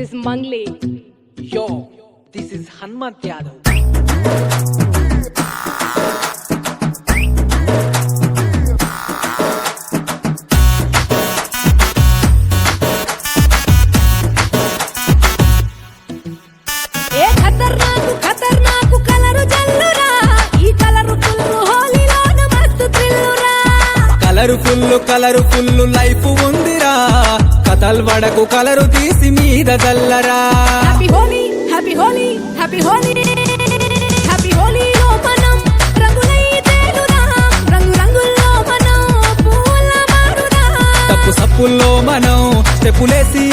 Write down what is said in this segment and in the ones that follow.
is Mangle. Yo, this is Hanmant Yadav. Colourful colourful life ఉందిరా నల్వడకు colour తీసి మీద చల్లరా happy Holi happy Holi happy Holi happy Holi తప్పు సప్పుల్లో మనం స్టెప్పులేసి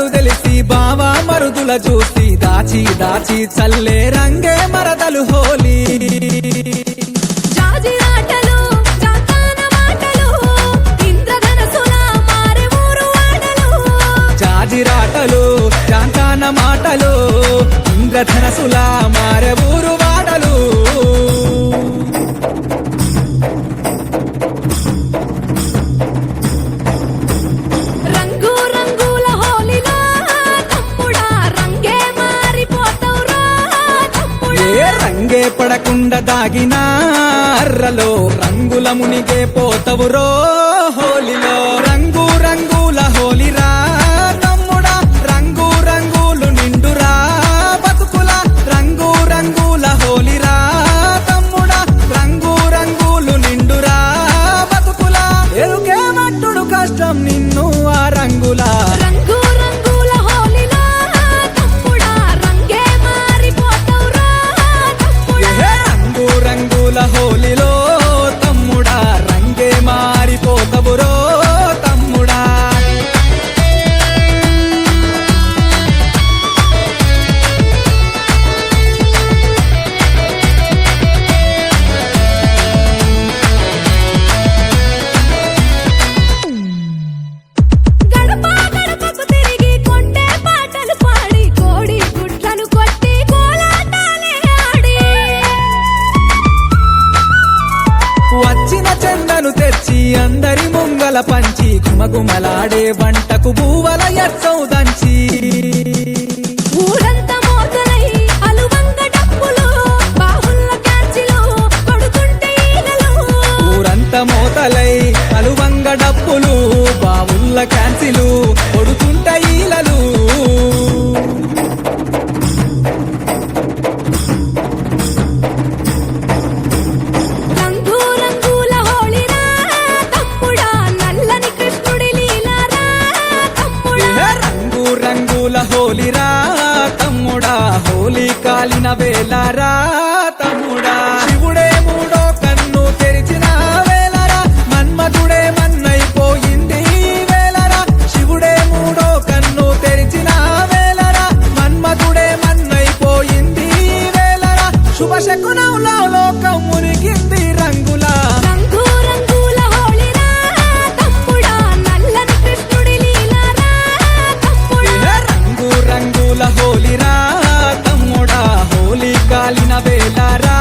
కథలు తెలిసి బావా మరుదుల చూసి దాచి దాచి చల్లే రంగే మరదలు హోలీ. మాటలు ఇంద్రధనసులా మారే ఊరు రంగే పడకుండా దాగిన అర్రలో రంగుల మునిగే పోతవురో హోలిలో. બોરો వచ్చిన చెందను తెచ్చి అందరి ముంగల పంచి కుమగుమలాడే వంటకు భూవల ఎత్తవు దంచి. ఊరంత మోతలై అలువంగ డప్పులు బావుల్ల క్యాన్సిలు. పూల హోలిరా తమ్ముడా హోలీ కాలిన వేలారా বেলারা